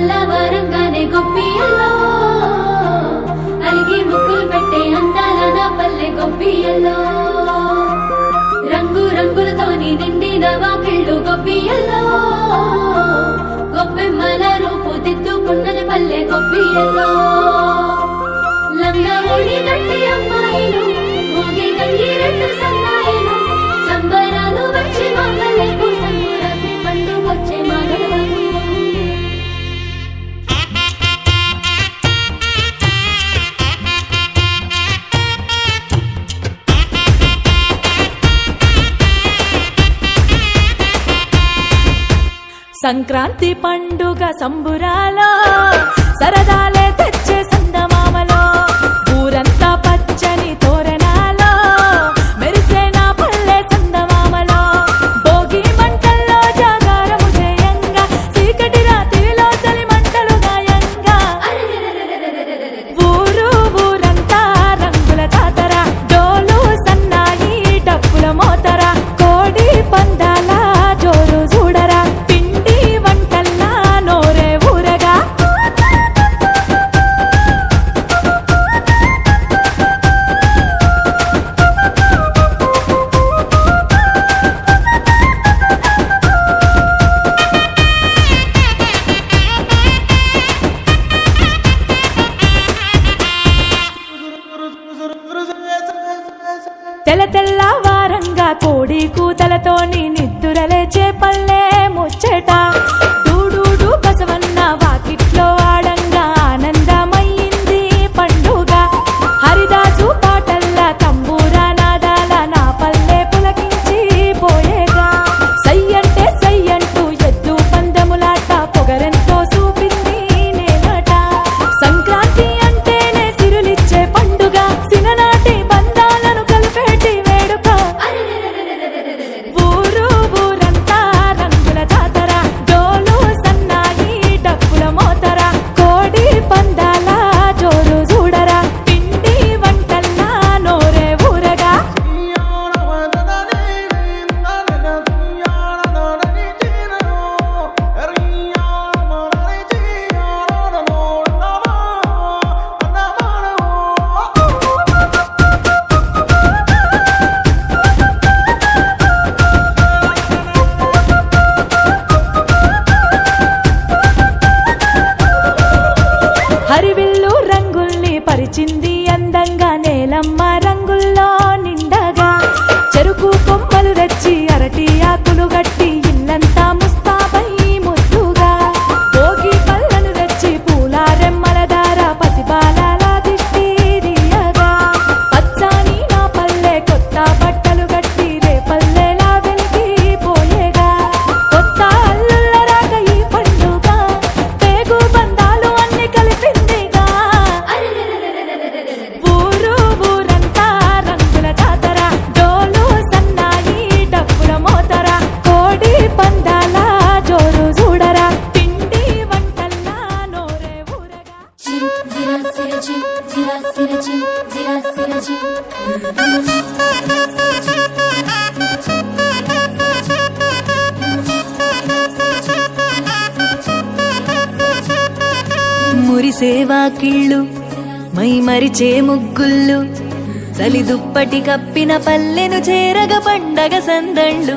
తెల్లవారంగానే గొప్పియల్లో. అలిగి ముక్కులు పెట్టే అందాల నా పల్లె గొప్పియల్లో. రంగు రంగులతోని నిండిన వాకిళ్ళు గొప్పియల్లో. గొప్పెమ్మల రూపు దిద్దుకున్నది పల్లె గొప్పియల్లో. లంగా ఓడి గట్టి అమ్మాయిలు ఊగి గంగి రెండు సన్న సంక్రాంతి పండుగ సంబురాలో సరదాలే తెచ్చే కోడి కూతలతోని నిద్దురలేచే పల్లె. సేవా కిళ్ళు మై మరిచే ముగ్గుళ్ళు చలి దుప్పటి కప్పిన పల్లెను చేరగ పండగ సందళ్ళు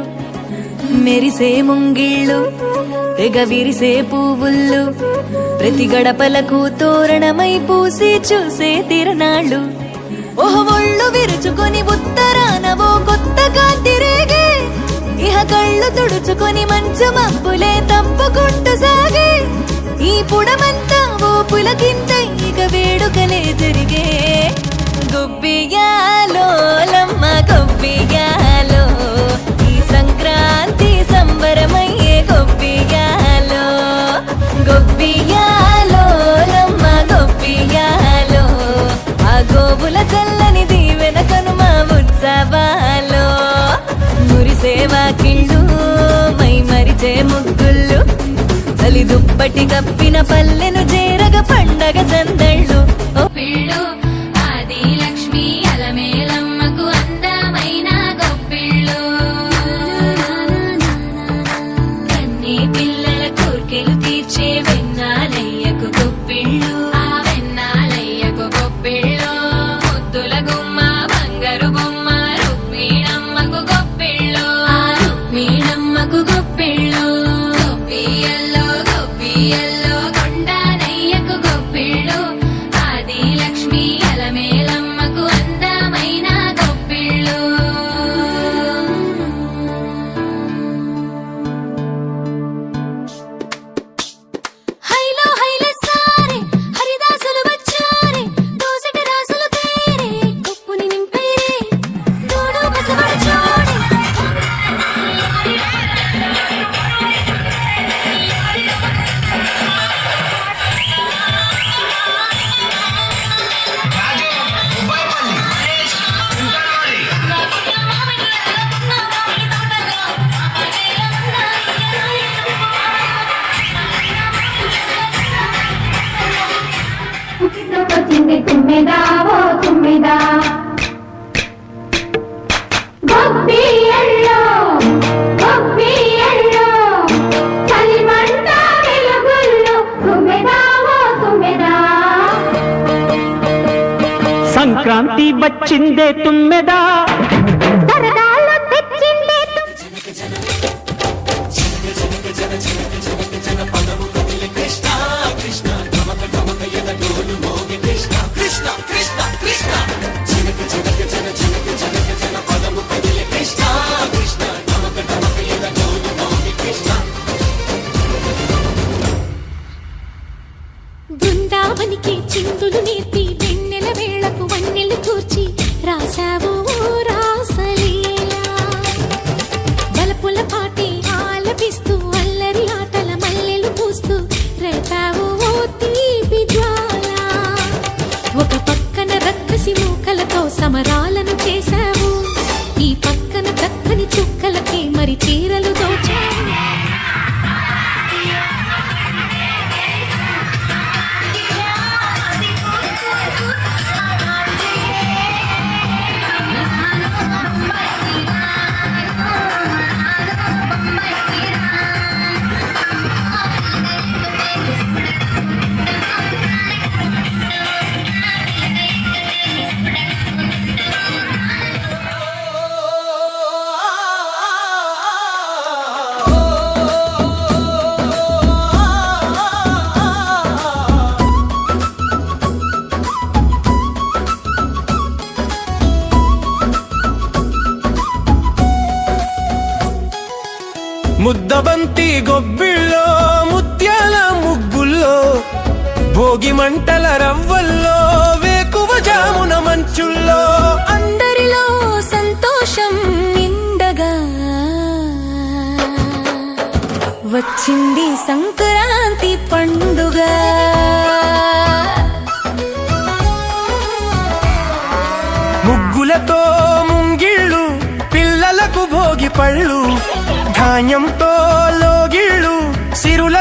మెరిసే ముంగిళ్ళు తెగ విరిసే పువ్వుళ్ళు ప్రతి గడపలకు తోరణమై పూసి చూసే తిరణాళ్ళు ఓహ ఒళ్ళు విరుచుకొని ఉత్తరాన ఓ కొత్త కాంతిరేగే ఇహ కళ్ళు తుడుచుకొని మంచు మబ్బులే తప్పుకుంటూ సాగే. ఈ పుడమంత పులకింత ఇక వేడుకలే జరిగే గొబ్బియాలో లమ్మ గొబ్బియాలో ఈ సంక్రాంతి సంబరమయ్యే గొబ్బియాలో గొబ్బియాలో లమ్మ గొబ్బియాలో ఆ గోబుల చల్లని దీవెన కనుమ ఉత్సవాలో. మురిసేవా కిళ్ళు మై మరిచే ముగ్గుళ్ళు చలి దుప్పటి కప్పిన పల్లెను చే సంక్రాంతి వచ్చిందే తుమ్మెదా? సరదాలు తెచ్చిందే బృందావనికి చిందులు నేర్పి రాసావు రాసలీలా బలపుల పాటి ఆలపిస్తూ అల్లరి ఆటల మల్లెలు పూస్తూ రేపావు తీపి జ్వాల? ఒక పక్కన రక్కసి మూకలతో సమరాలను ముద్దబంతి గొబ్బిళ్ళో ముత్యాల ముగ్గుల్లో భోగి మంటల రవ్వల్లో వేకువ జామున మంచుల్లో. అందరిలో సంతోషం నిండగా. వచ్చింది సంక్రాంతి పండుగ. ముగ్గులతో ముంగిళ్ళు పిల్లలకు భోగి పళ్ళు. ధాన్యంతో లోగిళ్ళు సిరుల